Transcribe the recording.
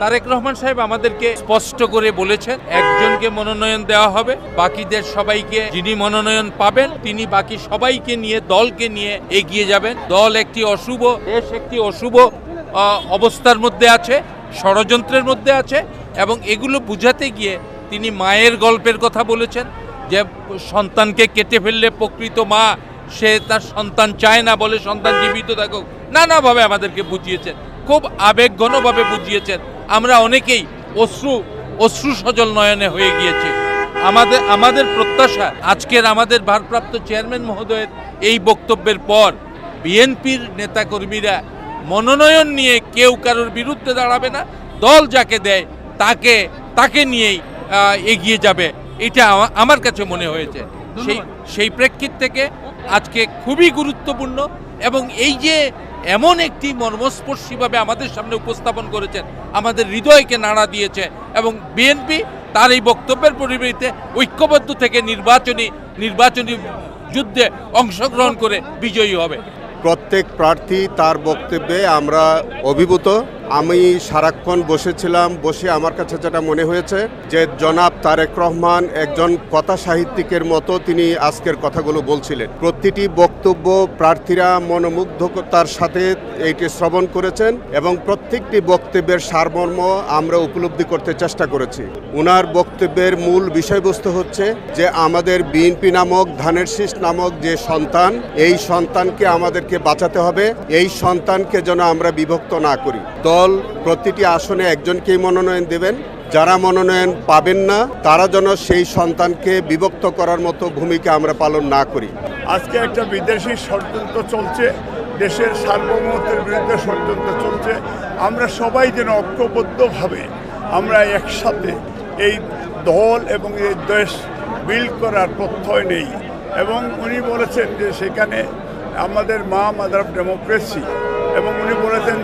তারেক রহমান সাহেব আমাদেরকে স্পষ্ট করে বলেছেন, একজনকে মনোনয়ন দেওয়া হবে, বাকিদের সবাইকে যিনি মনোনয়ন পাবেন, তিনি বাকি সবাইকে নিয়ে, দলকে নিয়ে এগিয়ে যাবেন। দল একটি অশুভ, দেশ একটি অশুভ অবস্থার মধ্যে আছে, ষড়যন্ত্রের মধ্যে আছে, এবং এগুলো বুঝাতে গিয়ে তিনি মায়ের গল্পের কথা বলেছেন, যে সন্তানকে কেটে ফেললে প্রকৃত মা, সে তার সন্তান চায় না বলে সন্তান জীবিত থাকুক। নানাভাবে আমাদেরকে বুঝিয়েছেন, খুব আবেগঘনভাবে বুঝিয়েছেন। আমরা অনেকেই অশ্রু অশ্রু সজল নয়নে হয়ে গিয়েছি। আমাদের আমাদের প্রত্যাশা আজকের আমাদের ভারপ্রাপ্ত চেয়ারম্যান মহোদয়ের এই বক্তব্যের পর বিএনপির নেতাকর্মীরা মনোনয়ন নিয়ে কেউ কারোর বিরুদ্ধে দাঁড়াবে না দল যাকে দেয় তাকে তাকে নিয়েই এগিয়ে যাবে। এটা আমার কাছে মনে হয়েছে। সেই সেই প্রেক্ষিত থেকে আজকে খুবই গুরুত্বপূর্ণ এবং এই যে এমন একটি মর্মস্পর্শীভাবে আমাদের সামনে উপস্থাপন করেছেন। আমাদের হৃদয়কে নাড়া দিয়েছে এবং বিএনপি তার এই বক্তব্যের পরিপ্রেক্ষিতে ঐক্যবদ্ধ থেকে নির্বাচনী নির্বাচনী যুদ্ধে অংশগ্রহণ করে বিজয়ী হবে। প্রত্যেক প্রার্থী তার বক্তব্যে আমরা অভিভূত। আমি সারাক্ষণ বসেছিলাম, বসে আমার কাছে যেটা মনে হয়েছে যে জনাব তারেক রহমান একজন কথা সাহিত্যিকের মতো তিনি আজকের কথাগুলো বলছিলেন। প্রতিটি বক্তব্য প্রার্থীরা মনোমুগ্ধতার সাথে এইটি শ্রবণ করেছেন এবং প্রত্যেকটি বক্তব্যের সারমর্ম আমরা উপলব্ধি করতে চেষ্টা করেছি। উনার বক্তব্যের মূল বিষয়বস্তু হচ্ছে যে আমাদের বিএনপি নামক ধানের শীষ নামক যে সন্তান, এই সন্তানকে আমাদেরকে বাঁচাতে হবে, এই সন্তানকে যেন আমরা বিভক্ত না করি। দল প্রতিটি আসনে একজনকেই মনোনয়ন দেবেন। যারা মনোনয়ন পাবেন না, তারা যেন সেই সন্তানকে বিভক্ত করার মতো ভূমিকা আমরা পালন না করি। আজকে একটা বিদেশি ষড়যন্ত্র চলছে, দেশের সার্বভৌমত্বের বিরুদ্ধে ষড়যন্ত্র চলছে। আমরা সবাই যেন ঐক্যবদ্ধভাবে আমরা একসাথে এই দল এবং এই দেশ বিল্ড করার প্রত্যয় নেই। এবং উনি বলেছেন যে সেখানে আমাদের মা মাদার ডেমোক্রেসি এবং উনি বলেছেন